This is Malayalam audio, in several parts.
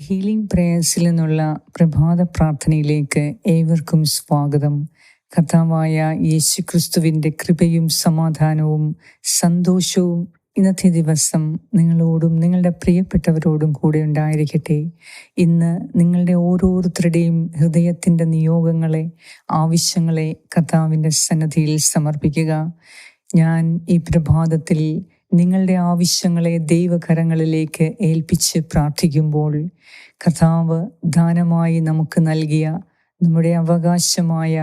ഹീലിംഗ് പ്രേയേഴ്സിൽ നിന്നുള്ള പ്രഭാത പ്രാർത്ഥനയിലേക്ക് ഏവർക്കും സ്വാഗതം. കഥാവായ യേശു ക്രിസ്തുവിന്റെ കൃപയും സമാധാനവും സന്തോഷവും ഇന്നത്തെ ദിവസം നിങ്ങളോടും നിങ്ങളുടെ പ്രിയപ്പെട്ടവരോടും കൂടെ ഉണ്ടായിരിക്കട്ടെ. ഇന്ന് നിങ്ങളുടെ ഓരോരുത്തരുടെയും ഹൃദയത്തിന്റെ നിയോഗങ്ങളെ ആവശ്യങ്ങളെ കർത്താവിന്റെ സന്നദ്ധിയിൽ സമർപ്പിക്കുക. ഞാൻ ഈ പ്രഭാതത്തിൽ നിങ്ങളുടെ ആവശ്യങ്ങളെ ദൈവകരങ്ങളിലേക്ക് ഏൽപ്പിച്ച് പ്രാർത്ഥിക്കുമ്പോൾ കഥാവ് ദാനമായി നമുക്ക് നൽകിയ നമ്മുടെ അവകാശമായ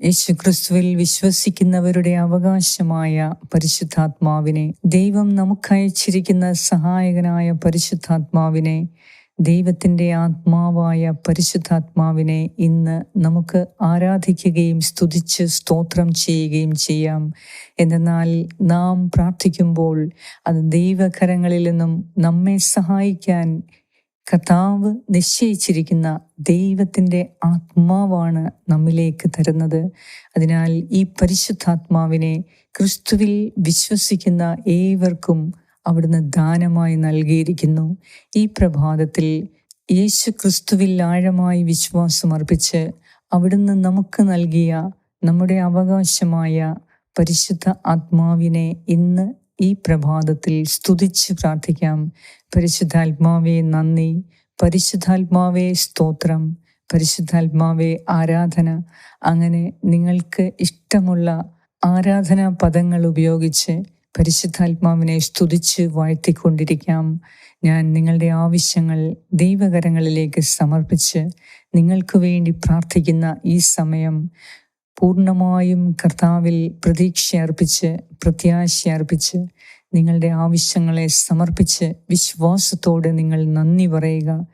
യേശു ക്രിസ്തുവിൽ വിശ്വസിക്കുന്നവരുടെ അവകാശമായ പരിശുദ്ധാത്മാവിനെ ദൈവം നമുക്കയച്ചിരിക്കുന്ന സഹായകനായ പരിശുദ്ധാത്മാവിനെ ദൈവത്തിന്റെ ആത്മാവായ പരിശുദ്ധാത്മാവിനെ ഇന്ന് നമുക്ക് ആരാധിക്കുകയും സ്തുതിച്ച് സ്തോത്രം ചെയ്യുകയും ചെയ്യാം. എന്നാൽ നാം പ്രാർത്ഥിക്കുമ്പോൾ അത് ദൈവകരങ്ങളിൽ നിന്നും നമ്മെ സഹായിക്കാൻ കർത്താവ് നിശ്ചയിച്ചിരിക്കുന്ന ദൈവത്തിന്റെ ആത്മാവാണ് നമ്മിലേക്ക് തരുന്നത്. അതിനാൽ ഈ പരിശുദ്ധാത്മാവിനെ ക്രിസ്തുവിൽ വിശ്വസിക്കുന്ന ഏവർക്കും അവിടുന്ന് ദാനമായി നൽകിയിരിക്കുന്നു. ഈ പ്രഭാതത്തിൽ യേശു ക്രിസ്തുവിൽ ആഴമായി വിശ്വാസമർപ്പിച്ച് അവിടുന്ന് നമുക്ക് നൽകിയ നമ്മുടെ അവകാശമായ പരിശുദ്ധ ആത്മാവിനെ ഇന്ന് ഈ പ്രഭാതത്തിൽ സ്തുതിച്ച് പ്രാർത്ഥിക്കാം. പരിശുദ്ധാത്മാവെ നന്ദി. പരിശുദ്ധാത്മാവേ സ്തോത്രം. പരിശുദ്ധാത്മാവേ ആരാധന. അങ്ങനെ നിങ്ങൾക്ക് ഇഷ്ടമുള്ള ആരാധനാ പദങ്ങൾ ഉപയോഗിച്ച് പരിശുദ്ധാത്മാവിനെ സ്തുതിച്ച് വാഴ്ത്തിക്കൊണ്ടിരിക്കാം. ഞാൻ നിങ്ങളുടെ ആവശ്യങ്ങൾ ദൈവകരങ്ങളിലേക്ക് സമർപ്പിച്ച് നിങ്ങൾക്ക് വേണ്ടി പ്രാർത്ഥിക്കുന്ന ഈ സമയം പൂർണമായും കർത്താവിൽ പ്രതീക്ഷ അർപ്പിച്ച് പ്രത്യാശ അർപ്പിച്ച് നിങ്ങളുടെ ആവശ്യങ്ങളെ സമർപ്പിച്ച് വിശ്വാസത്തോടെ നിങ്ങൾ നന്ദി പറയുക.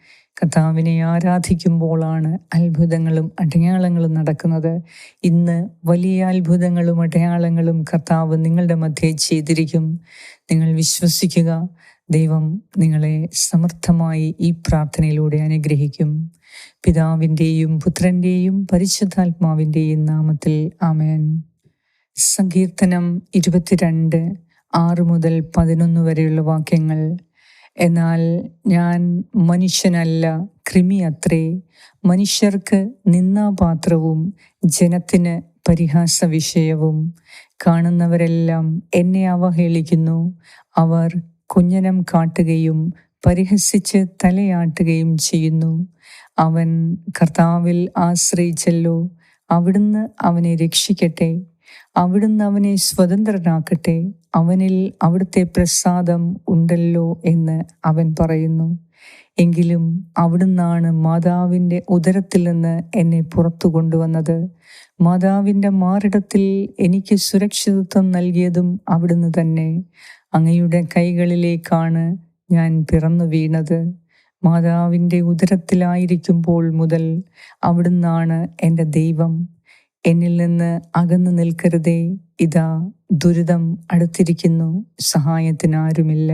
കർത്താവിനെ ആരാധിക്കുമ്പോഴാണ് അത്ഭുതങ്ങളും അടയാളങ്ങളും നടക്കുന്നത്. ഇന്ന് വലിയ അത്ഭുതങ്ങളും അടയാളങ്ങളും കർത്താവ് നിങ്ങളുടെ മധ്യേ ചെയ്തിരിക്കും. നിങ്ങൾ വിശ്വസിക്കുക ദൈവം നിങ്ങളെ സമർത്ഥമായി ഈ പ്രാർത്ഥനയിലൂടെ അനുഗ്രഹിക്കും. പിതാവിന്റെയും പുത്രന്റെയും പരിശുദ്ധാത്മാവിന്റെയും നാമത്തിൽ ആമേൻ. സങ്കീർത്തനം ഇരുപത്തിരണ്ട് ആറ് മുതൽ പതിനൊന്ന് വരെയുള്ള വാക്യങ്ങൾ. എന്നാൽ ഞാൻ മനുഷ്യനല്ല കൃമി അത്രേ മനുഷ്യർക്ക് നിന്നാപാത്രവും ജനത്തിന് പരിഹാസ വിഷയവും കാണുന്നവരെല്ലാം എന്നെ അവഹേളിക്കുന്നു. അവർ കുഞ്ഞനം കാട്ടുകയും പരിഹസിച്ച് തലയാട്ടുകയും ചെയ്യുന്നു. അവൻ കർത്താവിൽ ആശ്രയിച്ചല്ലോ. അവിടുന്ന് അവനെ രക്ഷിക്കട്ടെ. അവിടുന്ന് അവനെ സ്വതന്ത്രനാക്കട്ടെ. അവനിൽ അവിടുത്തെ പ്രസാദം ഉണ്ടല്ലോ എന്ന് അവൻ പറയുന്നു. എങ്കിലും അവിടുന്നാണ് മാതാവിന്റെ ഉദരത്തിൽ നിന്ന് എന്നെ പുറത്തു കൊണ്ടുവന്നത്. മാതാവിന്റെ മാറിടത്തിൽ എനിക്ക് സുരക്ഷിതത്വം നൽകിയതും അവിടുന്ന് തന്നെ. അങ്ങയുടെ കൈകളിലേക്കാണ് ഞാൻ പിറന്നു വീണത്. മാതാവിന്റെ ഉദരത്തിലായിരിക്കുമ്പോൾ മുതൽ അവിടുന്നാണ് എന്റെ ദൈവം. എന്നിൽ നിന്ന് അകന്നു നിൽക്കരുതേ. ഇതാ ദുരിതം അടുത്തിരിക്കുന്നു. സഹായത്തിനാരുമില്ല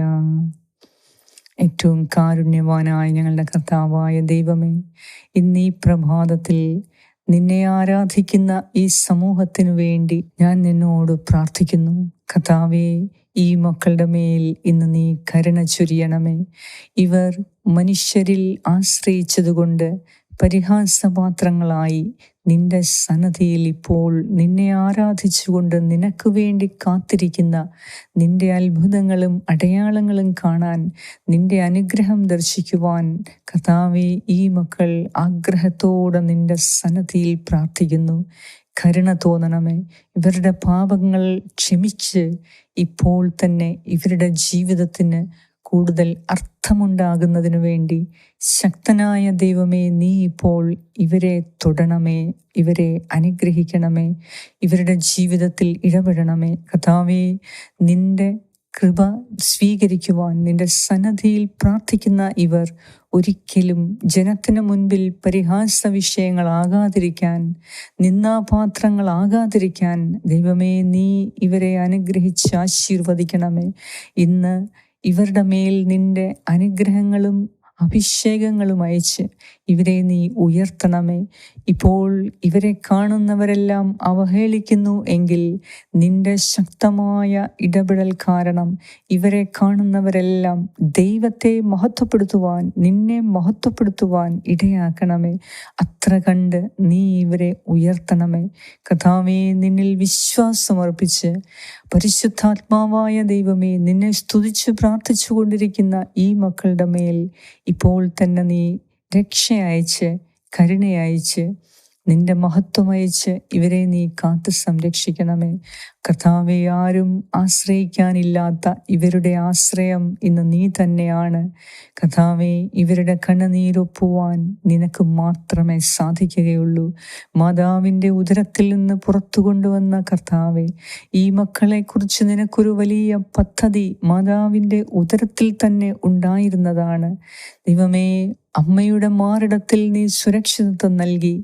ഏറ്റവും കാരുണ്യവാനായ ഞങ്ങളുടെ കർത്താവായ ദൈവമേ ഇന്ന് പ്രഭാതത്തിൽ നിന്നെ ആരാധിക്കുന്ന ഈ സമൂഹത്തിനു വേണ്ടി ഞാൻ നിന്നോട് പ്രാർത്ഥിക്കുന്നു. കർത്താവേ ഈ മക്കളുടെ മേൽ ഇന്ന് നീ കരുണ ചൊരിയണമേ. ഇവർ മനുഷ്യരിൽ ആശ്രയിച്ചതുകൊണ്ട് പരിഹാസപാത്രങ്ങളായി നിന്റെ സന്നദ്ധിയിൽ ഇപ്പോൾ നിന്നെ ആരാധിച്ചുകൊണ്ട് നിനക്ക് വേണ്ടി കാത്തിരിക്കുന്ന നിന്റെ അത്ഭുതങ്ങളും അടയാളങ്ങളും കാണാൻ നിന്റെ അനുഗ്രഹം ദർശിക്കുവാൻ കഥാവി ഈ മക്കൾ ആഗ്രഹത്തോടെ നിന്റെ സന്നദ്ധിയിൽ പ്രാർത്ഥിക്കുന്നു. കരുണ തോന്നണമേ. ഇവരുടെ പാപങ്ങൾ ക്ഷമിച്ച് ഇപ്പോൾ തന്നെ ഇവരുടെ ജീവിതത്തിന് കൂടുതൽ അർത്ഥമുണ്ടാകുന്നതിനു വേണ്ടി ശക്തനായ ദൈവമേ നീ ഇപ്പോൾ ഇവരെ തൊടണമേ ഇവരെ അനുഗ്രഹിക്കണമേ ഇവരുടെ ജീവിതത്തിൽ ഇടപെടണമേ. കഥാവേ നിന്റെ കൃപ സ്വീകരിക്കുവാൻ നിന്റെ സന്നദ്ധിയിൽ പ്രാർത്ഥിക്കുന്ന ഇവർ ഒരിക്കലും ജനത്തിന് മുൻപിൽ പരിഹാസ വിഷയങ്ങളാകാതിരിക്കാൻ നിന്നാപാത്രങ്ങളാകാതിരിക്കാൻ ദൈവമേ നീ ഇവരെ അനുഗ്രഹിച്ച് ആശീർവദിക്കണമേ. ഇന്ന് ഇവരുടെ മേൽ നിന്റെ അനുഗ്രഹങ്ങളും അഭിഷേകങ്ങളും അയച്ച് ഇവരെ നീ ഉയർത്തണമേ. ഇപ്പോൾ ഇവരെ കാണുന്നവരെല്ലാം അവഹേളിക്കുന്നു എങ്കിൽ നിന്റെ ശക്തമായ ഇടപെടൽ കാരണം ഇവരെ കാണുന്നവരെല്ലാം ദൈവത്തെ മഹത്വപ്പെടുത്തുവാൻ നിന്നെ മഹത്വപ്പെടുത്തുവാൻ ഇടയാക്കണമേ. അത്ര കണ്ട് നീ ഇവരെ ഉയർത്തണമേ. കഥാവേ നിന്നിൽ വിശ്വാസമർപ്പിച്ച് പരിശുദ്ധാത്മാവായ ദൈവമേ നിന്നെ സ്തുതിച്ച് പ്രാർത്ഥിച്ചു കൊണ്ടിരിക്കുന്ന ഈ മക്കളുടെ മേൽ ഇപ്പോൾ തന്നെ നീ രക്ഷ അയച്ച് കരുണയയച്ച് നിന്റെ മഹത്വം അയച്ച് ഇവരെ നീ കാത്തു സംരക്ഷിക്കണമേ. കർത്താവെ ആരും ആശ്രയിക്കാനില്ലാത്ത ഇവരുടെ ആശ്രയം ഇന്ന് നീ തന്നെയാണ്. കഥാവെ ഇവരുടെ കണ്ണുനീരൊപ്പുവാൻ നിനക്ക് മാത്രമേ സാധിക്കുകയുള്ളൂ. മാതാവിന്റെ ഉദരത്തിൽ നിന്ന് പുറത്തു കൊണ്ടുവന്ന കർത്താവെ ഈ മക്കളെക്കുറിച്ച് നിനക്കൊരു വലിയ പദ്ധതി മാതാവിന്റെ ഉദരത്തിൽ തന്നെ ഉണ്ടായിരുന്നതാണ്. ദൈവമേ അമ്മയുടെ മാറിടത്തിൽ നീ സുരക്ഷിതത്വം നൽകി.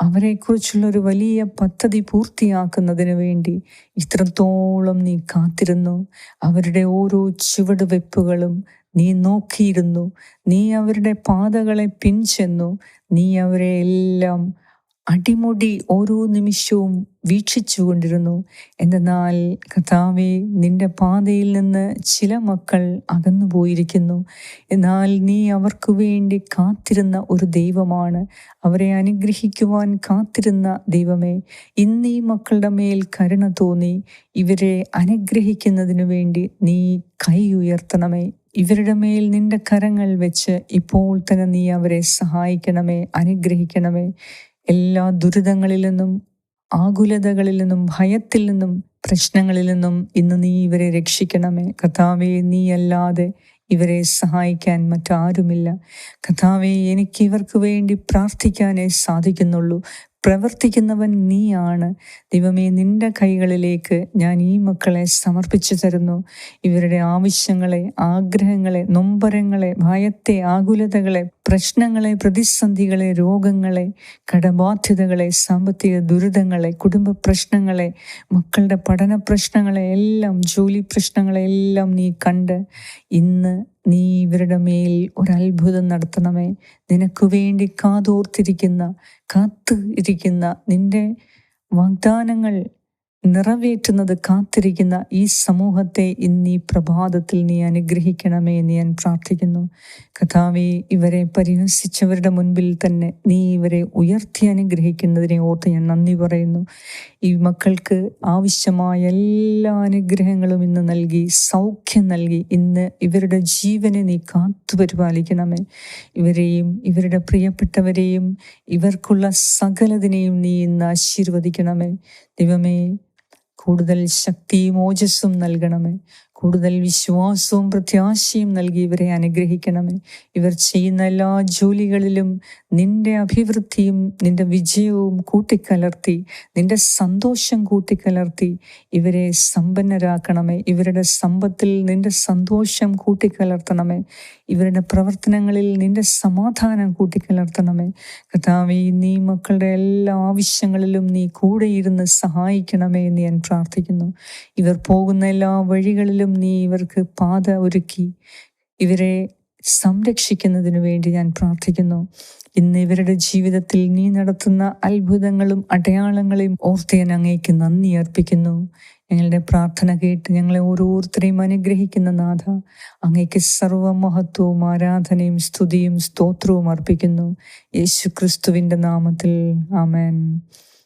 അവരെക്കുറിച്ചുള്ള ഒരു വലിയ പദ്ധതി പൂർത്തിയാക്കുന്നതിന് വേണ്ടി ഇത്രത്തോളം നീ കാത്തിരുന്നു. അവരുടെ ഓരോ ചുവടുവെപ്പുകളും നീ നോക്കിയിരുന്നു. നീ അവരുടെ പാതകളെ പിൻചെന്നു. നീ അവരെ എല്ലാം അടിമുടി ഓരോ നിമിഷവും വീക്ഷിച്ചു കൊണ്ടിരുന്നു എന്നാൽ കർത്താവെ നിന്റെ പാതയിൽ നിന്ന് ചില മക്കൾ അകന്നു പോയിരിക്കുന്നു എന്നാൽ നീ അവർക്ക് വേണ്ടി കാത്തിരുന്ന ഒരു ദൈവമാണ്. അവരെ അനുഗ്രഹിക്കുവാൻ കാത്തിരുന്ന ദൈവമേ ഇന്ന് ഈ മക്കളുടെ മേൽ കരുണ തോന്നി. ഇവരെ അനുഗ്രഹിക്കുന്നതിനു വേണ്ടി നീ കൈ ഉയർത്തണമേ. ഇവരുടെ മേൽ നിന്റെ കരങ്ങൾ വെച്ച് ഇപ്പോൾ തന്നെ നീ അവരെ സഹായിക്കണമേ അനുഗ്രഹിക്കണമേ. എല്ലാ ദുരിതങ്ങളിൽ നിന്നും ആകുലതകളിൽ നിന്നും ഭയത്തിൽ നിന്നും പ്രശ്നങ്ങളിൽ നിന്നും ഇന്ന് നീ ഇവരെ രക്ഷിക്കണമേ. കഥാവെ നീ അല്ലാതെ ഇവരെ സഹായിക്കാൻ മറ്റാരുമില്ല. കഥാവെ എനിക്ക് ഇവർക്ക് വേണ്ടി പ്രാർത്ഥിക്കാനേ സാധിക്കുന്നുള്ളൂ. പ്രവർത്തിക്കുന്നവൻ നീയാണ്. ദൈവമേ നിന്റെ കൈകളിലേക്ക് ഞാൻ ഈ മക്കളെ സമർപ്പിച്ചു തരുന്നു. ഇവരുടെ ആവശ്യങ്ങളെ ആഗ്രഹങ്ങളെ നൊമ്പരങ്ങളെ ഭയത്തെ ആകുലതകളെ പ്രശ്നങ്ങളെ പ്രതിസന്ധികളെ രോഗങ്ങളെ കടബാധ്യതകളെ സാമ്പത്തിക ദുരിതങ്ങളെ കുടുംബ പ്രശ്നങ്ങളെ മക്കളുടെ പഠന പ്രശ്നങ്ങളെ എല്ലാം ജോലി പ്രശ്നങ്ങളെ എല്ലാം നീ കണ്ട് ഇന്ന് നീ ഇവരുടെ മേൽ ഒരത്ഭുതം നടത്തണമേ. നിനക്ക് വേണ്ടി കാതോർത്തിരിക്കുന്ന കാത്ത് ഇരിക്കുന്ന നിന്റെ വാഗ്ദാനങ്ങൾ നിറവേറ്റുന്നത് കാത്തിരിക്കുന്ന ഈ സമൂഹത്തെ ഇന്ന് പ്രഭാതത്തിൽ നീ അനുഗ്രഹിക്കണമേ എന്ന് ഞാൻ പ്രാർത്ഥിക്കുന്നു. കഥാവെ ഇവരെ പരിഹസിച്ചവരുടെ മുൻപിൽ തന്നെ നീ ഇവരെ ഉയർത്തി അനുഗ്രഹിക്കുന്നതിനെ ഓർത്ത് ഞാൻ നന്ദി പറയുന്നു. ഈ മക്കൾക്ക് ആവശ്യമായ എല്ലാ അനുഗ്രഹങ്ങളും ഇന്ന് നൽകി സൗഖ്യം നൽകി. ഇന്ന് ഇവരുടെ ജീവനെ നീ കാത്തു പരിപാലിക്കണമേ. ഇവരെയും ഇവരുടെ പ്രിയപ്പെട്ടവരെയും ഇവർക്കുള്ള സകലതിനെയും നീ ഇന്ന് ആശീർവദിക്കണമേ. ദൈവമേ കൂടുതൽ ശക്തിയും ഓജസ്സും നൽകണമേ. കൂടുതൽ വിശ്വാസവും പ്രത്യാശയും നൽകി ഇവരെ അനുഗ്രഹിക്കണമേ. ഇവർ ചെയ്യുന്ന എല്ലാ ജോലികളിലും നിന്റെ അഭിവൃദ്ധിയും നിന്റെ വിജയവും കൂട്ടിക്കലർത്തി നിന്റെ സന്തോഷം കൂട്ടിക്കലർത്തി ഇവരെ സമ്പന്നരാക്കണമേ. ഇവരുടെ സമ്പത്തിൽ നിന്റെ സന്തോഷം കൂട്ടിക്കലർത്തണമേ. ഇവരുടെ പ്രവർത്തനങ്ങളിൽ നിന്റെ സമാധാനം കൂട്ടിക്കലർത്തണമേ. കഥാവി നീ മക്കളുടെ എല്ലാ ആവശ്യങ്ങളിലും നീ കൂടെ ഇരുന്ന് സഹായിക്കണമേ എന്ന് ഞാൻ പ്രാർത്ഥിക്കുന്നു. ഇവർ പോകുന്ന എല്ലാ വഴികളിലും നീ ഇവർക്ക് പാത ഒരുക്കി. ഇവരെ സംരക്ഷിക്കുന്നതിനു വേണ്ടി ഞാൻ പ്രാർത്ഥിക്കുന്നു. ഇന്ന് ഇവരുടെ ജീവിതത്തിൽ നീ നടത്തുന്ന അത്ഭുതങ്ങളും അടയാളങ്ങളെയും ഓർത്ത് ഞാൻ അങ്ങേക്ക് നന്ദി അർപ്പിക്കുന്നു. ഞങ്ങളുടെ പ്രാർത്ഥന കേട്ട് ഞങ്ങളെ ഓരോരുത്തരെയും അനുഗ്രഹിക്കുന്ന നാഥ അങ്ങേക്ക് സർവമഹത്വവും ആരാധനയും സ്തുതിയും സ്തോത്രവും അർപ്പിക്കുന്നു. യേശു ക്രിസ്തുവിന്റെ നാമത്തിൽ. ആമേൻ.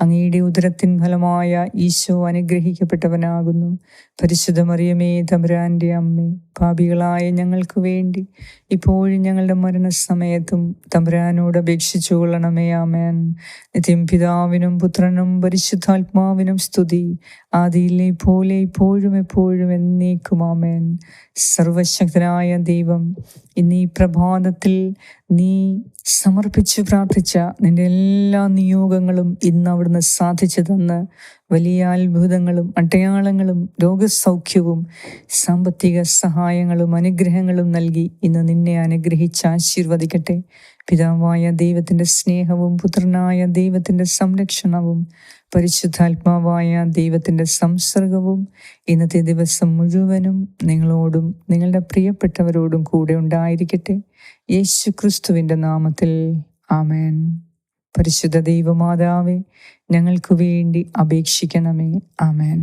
അങ്ങയുടെ ഉദരത്തിൻ ഫലമായ ഈശോ അനുഗ്രഹിക്കപ്പെട്ടവനാകുന്നു. പരിശുദ്ധ മറിയമേ തമ്പുരാന്റെ അമ്മേ പാപികളായ ഞങ്ങൾക്ക് വേണ്ടി ഇപ്പോഴും ഞങ്ങളുടെ മരണസമയത്തും തമ്പുരാനോട് അപേക്ഷിച്ചു കൊള്ളണമേ ആമേൻ. നിത്യം പിതാവിനും പുത്രനും പരിശുദ്ധാത്മാവിനും സ്തുതി. ആദിയിലെ പോലെ ഇപ്പോഴും എപ്പോഴും എന്നേക്കും ആമേൻ. സർവശക്തനായ ദൈവം ഇന്നീ പ്രഭാതത്തിൽ നീ സമർപ്പിച്ചു പ്രാർത്ഥിച്ച നിന്റെ എല്ലാ നിയോഗങ്ങളും ഇന്ന് അവിടുന്ന് സാധിച്ചു തന്ന് വലിയ അത്ഭുതങ്ങളും അടയാളങ്ങളും രോഗസൗഖ്യവും സാമ്പത്തിക സഹായങ്ങളും അനുഗ്രഹങ്ങളും നൽകി ഇന്ന് നിന്നെ അനുഗ്രഹിച്ച് ആശീർവദിക്കട്ടെ. പിതാവായ ദൈവത്തിന്റെ സ്നേഹവും പുത്രനായ ദൈവത്തിന്റെ സംരക്ഷണവും പരിശുദ്ധാത്മാവായ ദൈവത്തിന്റെ സംസർഗവും ഇന്നത്തെ ദിവസം മുഴുവനും നിങ്ങളോടും നിങ്ങളുടെ പ്രിയപ്പെട്ടവരോടും കൂടെ ഉണ്ടായിരിക്കട്ടെ. യേശു ക്രിസ്തുവിന്റെ നാമത്തിൽ. ആമേൻ. പരിശുദ്ധ ദൈവമാതാവേ ഞങ്ങൾക്ക് വേണ്ടി അപേക്ഷിക്കണമേ. ആമേൻ.